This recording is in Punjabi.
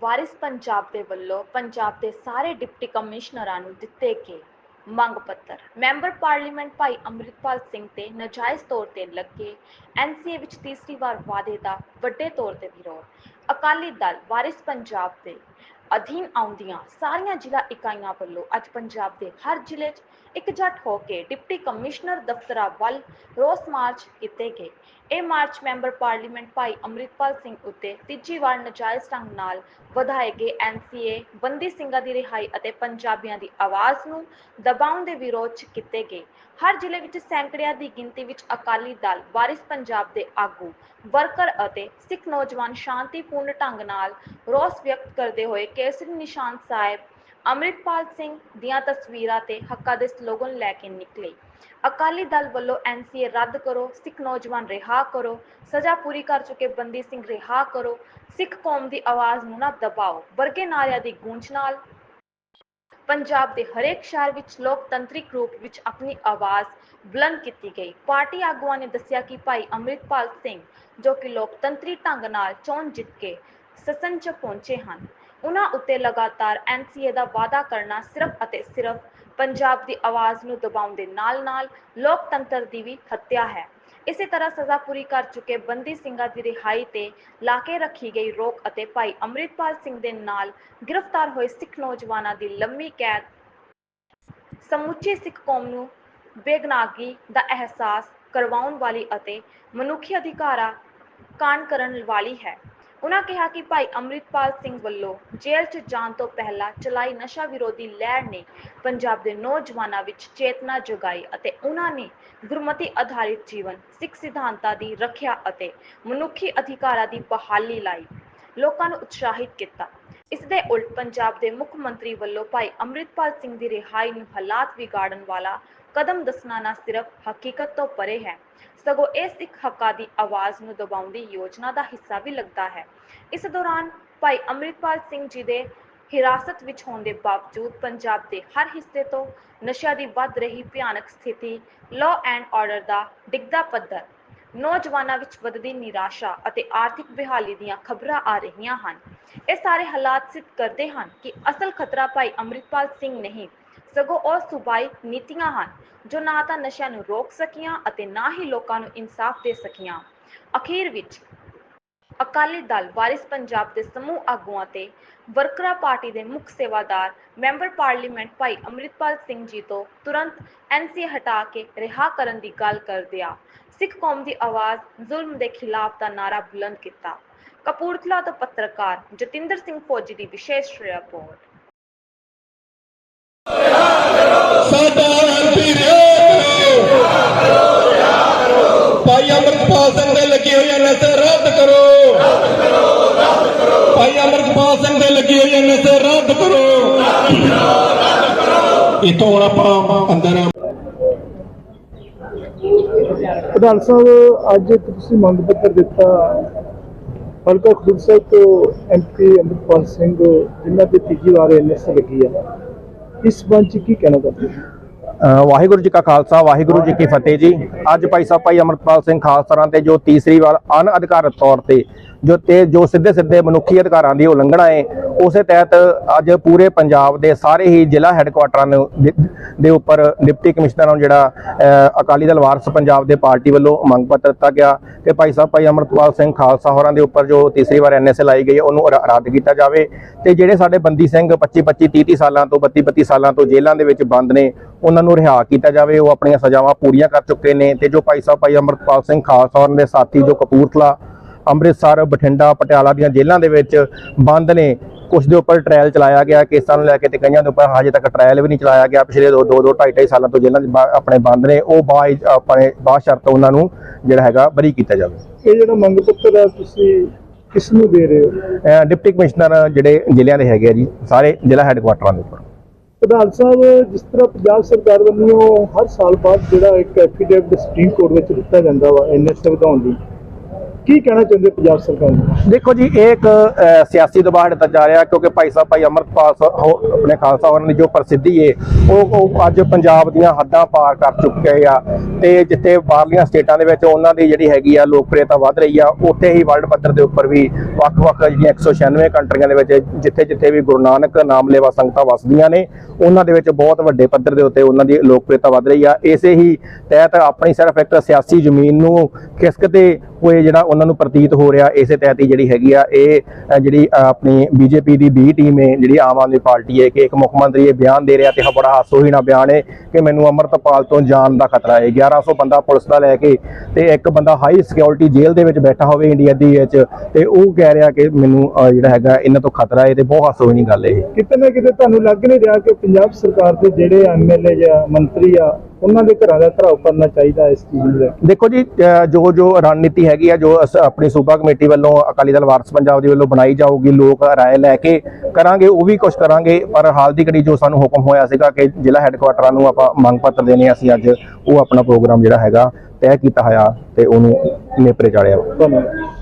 ਵਾਰਿਸ ਪੰਜਾਬ ਦੇ ਵੱਲੋਂ ਪੰਜਾਬ ਦੇ ਸਾਰੇ ਡਿਪਟੀ ਕਮਿਸ਼ਨਰਾਂ ਨੂੰ ਦਿੱਤੇ ਗਏ ਮੰਗ ਪੱਤਰ। ਮੈਂਬਰ ਪਾਰਲੀਮੈਂਟ ਭਾਈ ਅੰਮ੍ਰਿਤਪਾਲ ਸਿੰਘ ਤੇ ਨਜਾਇਜ਼ ਤੌਰ ਤੇ ਲੱਗੇ ਐਨਸੀਏ ਵਿੱਚ ਤੀਸਰੀ ਵਾਰ ਵਾਅਦੇ ਦਾ ਵੱਡੇ ਤੌਰ ਤੇ ਵਿਰੋਧ। ਅਕਾਲੀ ਦਲ ਵਾਰਿਸ ਪੰਜਾਬ ਦੇ ਅਧੀਨ ਆਉਂਦੀਆਂ ਸਾਰੀਆਂ ਜ਼ਿਲ੍ਹਾ ਇਕਾਈਆਂ ਵੱਲੋਂ ਅੱਜ ਪੰਜਾਬ ਦੇ ਹਰ ਜ਼ਿਲ੍ਹੇ 'ਚ ਇਕਜੱਟ ਹੋ ਕੇ ਡਿਪਟੀ ਕਮਿਸ਼ਨਰ ਦਫ਼ਤਰਾਂ ਵੱਲ ਰੋਸ ਮਾਰਚ ਕੀਤੇ ਗਏ। ਇਹ ਮਾਰਚ ਮੈਂਬਰ ਪਾਰਲੀਮੈਂਟ ਭਾਈ ਅੰਮ੍ਰਿਤਪਾਲ ਸਿੰਘ ਉੱਤੇ ਤੀਜੀ ਵਾਰ ਨਜਾਇਜ਼ ਢੰਗ ਨਾਲ ਵਧਾਏ ਗਏ ਐਨਸੀਏ ਬੰਦੀ ਸਿੰਘਾਂ ਦੀ ਰਿਹਾਈ ਅਤੇ ਪੰਜਾਬੀਆਂ ਦੀ ਆਵਾਜ਼ ਨੂੰ ਦਬਾਉਣ ਦੇ ਵਿਰੋਧ 'ਚ ਕੀਤੇ ਗਏ। ਹਰ ਜ਼ਿਲ੍ਹੇ ਵਿੱਚ ਸੈਂਕੜਿਆਂ ਦੀ ਗਿਣਤੀ ਵਿੱਚ ਅਕਾਲੀ ਦਲ, ਵਾਰਿਸ ਪੰਜਾਬ ਦੇ ਆਗੂ, ਵਰਕਰ ਅਤੇ ਸਿੱਖ ਨੌਜਵਾਨ ਸ਼ਾਂਤੀਪੂਰਨ ਢੰਗ ਨਾਲ ਰੋਸ ਵਿਅਕਤ ਕਰਦੇ ਹੋਏ ਕੇਸਰੀ ਨਿਸ਼ਾਨ ਸਾਹਿਬ ਅੰਮ੍ਰਿਤਪਾਲ ਸਿੰਘ ਦੀਆਂ ਤਸਵੀਰਾਂ ਤੇ ਹੱਕਾਂ ਦੇ ਸਲੋਗਨ ਲੈ ਕੇ ਨਿਕਲੇ। ਅਕਾਲੀ ਦਲ ਵੱਲੋਂ ਐਨਸੀਏ ਰੱਦ ਕਰੋ, ਸਿੱਖ ਨੌਜਵਾਨ ਰਿਹਾ ਕਰੋ, ਸਜ਼ਾ ਪੂਰੀ ਕਰ ਚੁੱਕੇ ਬੰਦੀ ਸਿੰਘ ਰਿਹਾ ਕਰੋ, ਸਿੱਖ ਕੌਮ ਦੀ ਆਵਾਜ਼ ਨੂੰ ਨਾ ਦਬਾਓ, ਵਰਗੇ ਨਾਰਿਆਂ ਦੀ ਗੂੰਜ ਨਾਲ। ਪੰਜਾਬ ਦੇ ਹਰੇਕ ਸ਼ਹਿਰ ਵਿੱਚ ਲੋਕਤੰਤਰਿਕ ਰੂਪ ਵਿੱਚ ਆਪਣੀ ਆਵਾਜ਼ ਬੁਲੰਦ ਕੀਤੀ ਗਈ। ਪਾਰਟੀ ਆਗੂਆਂ ਨੇ ਦੱਸਿਆ ਕਿ ਭਾਈ ਅੰਮ੍ਰਿਤਪਾਲ ਸਿੰਘ ਜੋ ਕਿ ਲੋਕਤੰਤਰੀ ਢੰਗ ਨਾਲ ਚੋਣ ਜਿੱਤ ਕੇ ਸਸਨ 'ਚ ਪਹੁੰਚੇ ਹਨ ਉਨ੍ਹਾਂ ਉੱਤੇ ਲਗਾਤਾਰ ਐਨਸੀਏ ਦਾ ਵਾਅਦਾ ਕਰਨਾ ਸਿਰਫ ਅਤੇ ਸਿਰਫ ਪੰਜਾਬ ਦੀ ਆਵਾਜ਼ ਨੂੰ ਦਬਾਉਣ ਦੇ ਨਾਲ-ਨਾਲ ਲੋਕਤੰਤਰ ਦੀ ਵੀ ਹੱਤਿਆ ਹੈ। ਇਸੇ ਤਰ੍ਹਾਂ ਸਜ਼ਾ ਪੂਰੀ ਕਰ ਚੁੱਕੇ ਬੰਦੀ ਸਿੰਘਾਂ ਦੀ ਰਿਹਾਈ ਤੇ ਲਾ ਕੇ ਰੱਖੀ ਗਈ ਰੋਕ ਅਤੇ ਭਾਈ ਅੰਮ੍ਰਿਤਪਾਲ ਸਿੰਘ ਦੇ ਨਾਲ ਗ੍ਰਿਫਤਾਰ ਹੋਏ ਸਿੱਖ ਨੌਜਵਾਨਾਂ ਦੀ ਲੰਮੀ ਕੈਦ। ਸਮੁੱਚੀ ਸਿੱਖ ਕੌਮ ਨੂੰ ਬੇਗਨਾਗੀ ਦਾ ਅਹਿਸਾਸ ਕਰਵਾਉਣ ਵਾਲੀ ਅਤੇ ਮਨੁੱਖੀ ਅਧਿਕਾਰਾਂ ਕਾਣ ਕਰਨ ਵਾਲੀ ਹੈ। ਉਨ੍ਹਾਂ ਕਿਹਾ ਕਿ ਭਾਈ ਅੰਮ੍ਰਿਤਪਾਲ ਸਿੰਘ ਵੱਲੋਂ ਜੇਲ੍ਹ 'ਚ ਜਾਣ ਤੋਂ ਪਹਿਲਾਂ ਚਲਾਈ ਨਸ਼ਾ ਵਿਰੋਧੀ ਲਹਿਰ ਨੇ ਪੰਜਾਬ ਦੇ ਨੌਜਵਾਨਾਂ ਵਿੱਚ ਚੇਤਨਾ ਜਗਾਈ ਅਤੇ ਉਹਨਾਂ ਨੇ ਗੁਰਮਤਿ ਆਧਾਰਿਤ ਜੀਵਨ, ਸਿੱਖ ਸਿਧਾਂਤਾਂ ਦੀ ਰੱਖਿਆ ਅਤੇ ਮਨੁੱਖੀ ਅਧਿਕਾਰਾਂ ਦੀ ਬਹਾਲੀ ਲਈ, ਲੋਕਾਂ ਨੂੰ ਉਤਸ਼ਾਹਿਤ ਕੀਤਾ। ਇਸ ਦੇ ਉਲਟ ਪੰਜਾਬ ਦੇ ਮੁੱਖ ਮੰਤਰੀ ਵੱਲੋਂ ਭਾਈ ਅੰਮ੍ਰਿਤਪਾਲ ਸਿੰਘ ਦੀ ਰਿਹਾਈ ਨੂੰ ਹਾਲਾਤ ਵਿਗਾੜਨ ਵਾਲਾ ਕਦਮ ਦੱਸਣਾ ਨਾ ਸਿਰਫ ਹਕੀਕਤ ਤੋਂ ਪਰੇ ਹੈ। ਸਗੋਂ ਇਹ ਸਿੱਖ ਹੱਕਾਂ ਦੀ ਆਵਾਜ਼ ਨੂੰ ਦਬਾਉਣ ਦੀ ਯੋਜਨਾ ਦਾ ਹਿੱਸਾ ਵੀ ਲੱਗਦਾ ਹੈ। ਇਸ ਦੌਰਾਨ ਭਾਈ ਅੰਮ੍ਰਿਤਪਾਲ ਸਿੰਘ ਜੀ ਦੇ ਹਿਰਾਸਤ ਵਿੱਚ ਹੋਣ ਦੇ ਬਾਵਜੂਦ ਪੰਜਾਬ ਦੇ ਹਰ ਹਿੱਸੇ ਤੋਂ ਨਸ਼ਿਆਂ ਦੀ ਵੱਧ ਰਹੀ ਭਿਆਨਕ ਸਥਿਤੀ ਲਾਅ ਐਂਡ ਆਰਡਰ ਦਾ ਡਿੱਗਦਾ ਪੱਧਰ, ਨੌਜਵਾਨਾਂ ਵਿੱਚ ਵੱਧਦੀ ਨਿਰਾਸ਼ਾ ਅਤੇ ਆਰਥਿਕ ਬਿਹਾਲੀ ਦੀਆਂ ਖਬਰਾਂ ਆ ਰਹੀਆਂ ਹਨ। ਇਹ ਸਾਰੇ ਹਾਲਾਤ ਸਿੱਧ ਕਰਦੇ ਹਨ ਕਿ ਅਸਲ ਖਤਰਾ ਭਾਈ ਅੰਮ੍ਰਿਤਪਾਲ ਸਿੰਘ ਨਹੀਂ ਸਗੋਂ ਉਹ ਸੂਬਾਈ ਨੀਤੀਆਂ ਹਨ, ਜੋ ਨਾ ਤਾਂ ਨਸ਼ਿਆਂ ਨੂੰ ਰੋਕ ਸਕੀਆਂ ਅਤੇ ਨਾ ਹੀ ਲੋਕਾਂ ਨੂੰ ਇਨਸਾਫ ਦੇ ਸਕੀਆਂ। ਅਖੀਰ ਵਿੱਚ ਅਕਾਲੀ ਦਲ ਵਾਰਿਸ ਪੰਜਾਬ ਦੇ ਸਮੂਹ ਆਗੂਆਂ ਤੇ ਵਰਕਰਾ ਪਾਰਟੀ ਦੇ ਮੁੱਖ ਸੇਵਾਦਾਰ ਮੈਂਬਰ ਪਾਰਲੀਮੈਂਟ ਭਾਈ ਅੰਮ੍ਰਿਤਪਾਲ ਸਿੰਘ ਜੀ ਤੋਂ ਤੁਰੰਤ ਐਨਸੀਏ ਹਟਾ ਕੇ ਰਿਹਾ ਕਰਨ ਦੀ ਗੱਲ ਕਰਦਿਆਂ ਸਿੱਖ ਕੌਮ ਦੀ ਆਵਾਜ਼, ਜ਼ੁਲਮ ਦੇ ਖਿਲਾਫ ਦਾ ਨਾਰਾ ਬੁਲੰਦ ਕੀਤਾ। ਕਪੂਰਥਲਾ ਤੋਂ ਪੱਤਰਕਾਰ ਜਤਿੰਦਰ ਸਿੰਘ ਫੌਜੀ ਦੀ ਵਿਸ਼ੇਸ਼ ਰਿਪੋਰਟ। ਸਾਡਾ ਐਮਪੀ ਕਰੋ ਭਾਈ ਅਮਰਪਾਲ ਸਿੰਘ ਦੇ ਲੱਗੀ ਹੋਈ ਨਸ਼ੇ ਰੱਦ ਕਰੋ। ਭਾਈ ਅਮਰਪਾਲ ਸਿੰਘ ਦੇ ਲੱਗੀ ਹੋਈ ਨਸ਼ੇ ਰੱਦ ਕਰੋ। ਇਤੋਂ ਆਪਾਂ ਅੰਦਰ ਪ੍ਰਧਾਨ ਸਾਹਿਬ, ਅੱਜ ਇੱਕ ਤੁਸੀਂ ਮੰਗ ਪੱਤਰ ਦਿੱਤਾ। ਹਲਕਾ ਖੁਦ ਸਾਹਿਬ ਤੋਂ ਐਮਪੀ ਅੰਮ੍ਰਿਤਪਾਲ ਸਿੰਘ, ਜਿਨ੍ਹਾਂ ਤੇ ਤੀਜੀ ਵਾਰ ਐਨਐਸ ਲੱਗੀ ਹੈ ਇਸ ਬੰਚ ਕੀ ਕਹਿਣਾ ਚਾਹੁੰਦੇ ਹੋ? ਵਾਹਿਗੁਰੂ ਜੀ ਕਾ ਖਾਲਸਾ, ਵਾਹਿਗੁਰੂ ਜੀ ਕੀ ਫਤਿਹ ਜੀ। ਅੱਜ ਭਾਈ ਸਾਹਿਬ, ਭਾਈ ਅਮਰਪਾਲ ਸਿੰਘ ਖਾਲਸਾ ਤੇ ਜੋ ਤੀਸਰੀ ਵਾਰ ਅਨਅਧਿਕਾਰਤ ਤੌਰ ਤੇ, ਜੋ ਤੇ ਜੋ ਸਿੱਧੇ ਸਿੱਧੇ ਮਨੁੱਖੀ ਅਧਿਕਾਰਾਂ ਦੀ ਉਲੰਘਣਾ ਹੈ ਉਸੇ ਤਹਿਤ ਅੱਜ ਪੂਰੇ ਪੰਜਾਬ ਦੇ ਸਾਰੇ ਹੀ ਜ਼ਿਲ੍ਹਾ ਹੈੱਡਕੁਆਟਰਾਂ ਨੂੰ ਦੇ- ਉੱਪਰ ਡਿਪਟੀ ਕਮਿਸ਼ਨਰਾਂ ਨੂੰ ਜਿਹੜਾ ਅਕਾਲੀ ਦਲ ਵਾਰਸ ਪੰਜਾਬ ਦੇ ਪਾਰਟੀ ਵੱਲੋਂ ਮੰਗ ਪੱਤਰ ਦਿੱਤਾ ਗਿਆ ਕਿ ਭਾਈ ਸਾਹਿਬ, ਭਾਈ ਅਮਰਪਾਲ ਸਿੰਘ ਖਾਲਸਾ ਹੋਰਾਂ ਦੇ ਉੱਪਰ ਜੋ ਤੀਸਰੀ ਵਾਰ ਐਨਐਸਏ ਲਾਈ ਗਈ ਉਹਨੂੰ ਰੱਦ ਕੀਤਾ ਜਾਵੇ। ਤੇ ਜਿਹੜੇ ਸਾਡੇ ਬੰਦੀ ਸਿੰਘ 25 25 30 30 ਸਾਲਾਂ ਤੋਂ 32 32 ਸਾਲਾਂ ਤੋਂ ਜੇਲ੍ਹਾਂ ਦੇ ਵਿੱਚ ਬੰਦ ਨੇ ਉਹਨਾਂ ਨੂੰ ਰਿਹਾ ਕੀਤਾ ਜਾਵੇ ਉਹ ਆਪਣੀਆਂ ਸਜ਼ਾਵਾਂ ਪੂਰੀਆਂ ਕਰ ਚੁੱਕੇ ਨੇ। ਤੇ ਜੋ ਭਾਈ ਸਾਹਿਬ ਭਾਈ ਅਮਰਪਾਲ ਸਿੰਘ ਖਾਲਸਾ ਹੋਰਾਂ ਦੇ ਸਾਥੀ ਜੋ ਕਪੂਰਥਲਾ ਅੰਮ੍ਰਿਤਸਰ ਬਠਿੰਡਾ ਪਟਿਆਲਾ ਦੀਆਂ ਜੇਲ੍ਹਾਂ ਦੇ ਵਿੱਚ ਬੰਦ ਨੇ ਕੁਝ ਦੇ ਉੱਪਰ ਟ੍ਰਾਇਲ ਚਲਾਇਆ ਗਿਆ। ਕੇਸਾਂ ਨੂੰ ਲੈ ਕੇ ਤੇ ਕਈਆਂ ਦੇ ਉੱਪਰ ਹਜੇ ਤੱਕ ਟ੍ਰਾਇਲ ਵੀ ਨਹੀਂ ਚਲਾਇਆ ਗਿਆ। ਪਿਛਲੇ 2 2 2 2.5 ਸਾਲਾਂ ਤੋਂ ਜੇਲ੍ਹਾਂ ਆਪਣੇ ਬੰਦ ਨੇ। ਉਹ ਬਾ ਆਪਣੇ ਬਾਅਦ ਸ਼ਰਤ ਉਹਨਾਂ ਨੂੰ ਜਿਹੜਾ ਹੈਗਾ ਬਰੀ ਕੀਤਾ ਜਾਵੇ। ਇਹ ਜਿਹੜਾ ਮੰਗ ਪੱਤਰ ਹੈ ਤੁਸੀਂ ਕਿਸ ਨੂੰ ਦੇ ਰਹੇ ਹੋ? ਡਿਪਟੀ ਕਮਿਸ਼ਨਰ ਜਿਹੜੇ ਜ਼ਿਲ੍ਹਿਆਂ ਦੇ ਹੈਗੇ ਆ ਜੀ ਸਾਰੇ ਜ਼ਿਲ੍ਹਾ ਹੈੱਡਕੁਆਟਰਾਂ ਦੇ ਉੱਪਰ। ਪ੍ਰਧਾਨ ਸਾਹਿਬ, ਜਿਸ ਤਰ੍ਹਾਂ ਪੰਜਾਬ ਸਰਕਾਰ ਵੱਲੋਂ ਹਰ ਸਾਲ ਬਾਅਦ ਜਿਹੜਾ ਇੱਕ ਐਫੀਡੇਵਿਟ ਸੁਪਰੀਮ ਕੋਰਟ ਵਿੱਚ ਦਿੱਤਾ ਜਾਂਦਾ ਵਾ ਐਨਐਸ ਵਧਾਉਣ ਲਈ। ਕੀ ਕਹਿਣਾ ਚਾਹੁੰਦੇ ਪੰਜਾਬ ਸਰਕਾਰ ਨੂੰ? ਦੇਖੋ ਜੀ ਇਹ ਇੱਕ ਅ, ਸਿਆਸੀ ਦਬਾਅ ਹਟਦਾ ਜਾ ਰਿਹਾ ਕਿਉਂਕਿ ਭਾਈ ਸਾਹਿਬ ਭਾਈ ਅਮਰਪਾਲ ਸ- ਹੋ- ਆਪਣੇ ਖਾਲਸਾ ਉਹਨਾਂ ਦੀ ਜੋ ਪ੍ਰਸਿੱਧੀ ਏ ਉਹ ਉਹ ਅੱਜ ਪੰਜਾਬ ਦੀਆਂ ਹੱਦਾਂ ਪਾਰ ਕਰ ਚੁੱਕੇ ਆ ਤੇ ਜਿੱਥੇ ਬਾਹਰਲੀਆਂ ਸਟੇਟਾਂ ਦੇ ਵਿੱਚ ਉਹਨਾਂ ਦੀ ਜਿਹੜੀ ਹੈਗੀ ਆ ਲੋਕਪ੍ਰਿਯਤਾ ਵੱਧ ਰਹੀ ਆ ਉੱਥੇ ਹੀ ਵਰਲਡ ਪੱਧਰ ਦੇ ਉੱਪਰ ਵੀ ਵੱਖ-ਵੱਖ ਜਿਹੜੀਆਂ 196 ਕੰਟਰੀਆਂ ਦੇ ਵਿੱਚ ਜਿੱਥੇ-ਜਿੱਥੇ ਵੀ ਗੁਰੂ ਨਾਨਕ ਨਾਮ ਲੈਵਾ ਸੰਗਤਾਂ ਵੱਸਦੀਆਂ ਨੇ ਉਹਨਾਂ ਦੇ ਵਿੱਚ ਬਹੁਤ ਵੱਡੇ ਪੱਧਰ ਦੇ ਉੱਤੇ ਉਹਨਾਂ ਦੀ ਲੋਕਪ੍ਰਿਯਤਾ ਵੱਧ ਰਹੀ ਆ। ਇਸੇ ਹੀ ਤਹਿਤ ਆਪਣੀ ਸਿਰਫ ਇੱਕ ਸਿਆਸੀ ਜ਼ਮੀਨ ਨੂੰ ਖਿਸਕਦੇ ਹੋਏ ਜਿਹੜਾ ਉਹਨਾਂ ਨੂੰ ਪ੍ਰਤੀਤ ਹੋ ਰਿਹਾ, ਇਸੇ ਤਹਿਤ ਹੀ ਜਿਹੜੀ ਹੈਗੀ ਆ, ਇਹ ਜਿਹੜੀ ਆਪਣੀ ਬੀਜੇਪੀ ਦੀ ਬੀ ਟੀਮ ਹੈ, ਜਿਹੜੀ ਆਮ ਆਦਮੀ ਪਾਰਟੀ ਹੈ, ਕਿ ਇੱਕ ਮੁੱਖ ਮੰਤਰੀ ਇਹ ਬਿਆਨ ਦੇ ਰਿਹਾ ਤੇ ਬੜਾ ਹਾਸੋਹੀਣਾ ਬਿਆਨ ਹੈ ਕਿ ਮੈਨੂੰ ਅਮਰਤਪਾਲ ਤੋਂ ਜਾਨ ਦਾ ਖਤਰਾ ਹੈ। 1100 ਬੰਦਾ ਪੁਲਿਸ ਦਾ ਲੈ ਕੇ ਤੇ ਇੱਕ ਬੰਦਾ ਹਾਈ ਸਿਕਿਉਰਿਟੀ ਜੇਲ੍ਹ ਦੇ ਵਿੱਚ ਬੈਠਾ ਹੋਵੇ ਇੰਡੀਆ ਦੀ ਵਿੱਚ ਤੇ ਉਹ ਕਹਿ ਰਿਹਾ ਕਿ ਮੈਨੂੰ ਜਿਹੜਾ ਹੈਗਾ ਇਹਨਾਂ ਤੋਂ ਖਤਰਾ ਹੈ ਤੇ ਬਹੁਤ ਹਾਸੋਹੀਣੀ ਗੱਲ ਹੈ ਇਹ। ਕਿਤੇ ਨਾ ਕਿਤੇ ਤੁਹਾਨੂੰ ਲੱਗ ਨਹੀਂ ਰਿਹਾ ਕਿ ਪੰਜਾਬ ਸਰਕਾਰ ਦੇ ਜਿਹੜੇ ਐਮਐਲਏ ਜਾਂ ਮੰਤਰੀ ਆ ਉਹਨਾਂ ਦੇ ਘਰਾਂ ਦਾ ਘਰਾਓ ਕਰਨਾ ਚਾਹੀਦਾ ਇਸ ਚੀਜ਼ ਨੂੰ ਲੈ ਕੇ। ਦੇਖੋ ਜੀ ਜੋ ਜੋ ਰਣਨੀਤੀ ਹੈਗੀ ਆ ਜੋ ਅਸ- ਆਪਣੀ ਸੂਬਾ ਕਮੇਟੀ ਵੱਲੋਂ ਅਕਾਲੀ ਦਲ ਵਾਰਸ ਪੰਜਾਬ ਦੀ ਵੱਲੋਂ ਬਣਾਈ ਜਾਊਗੀ ਲੋਕ ਰਾਏ ਲੈ ਕੇ ਕਰਾਂਗੇ ਉਹ ਵੀ ਕੁਝ ਕਰਾਂਗੇ ਪਰ ਹਾਲ ਦੀ ਘੜੀ ਜੋ ਸਾਨੂੰ ਹੁਕਮ ਹੋਇਆ ਸੀਗਾ ਕਿ ਜ਼ਿਲ੍ਹਾ ਹੈੱਡਕੁਆਟਰਾਂ ਨੂੰ ਆਪਾਂ ਮੰਗ ਪੱਤਰ ਦੇਣੇ ਆ, ਅਸੀਂ ਅੱਜ ਉਹ ਆਪਣਾ ਪ੍ਰੋਗਰਾਮ ਜਿਹੜਾ ਹੈਗਾ ਤੈਅ ਕੀਤਾ ਹੋਇਆ ਤੇ ਉਹਨੂੰ ਨੇਪਰੇ ਚਾੜਿਆ। ਵਾ ਧੰਨਵਾਦ।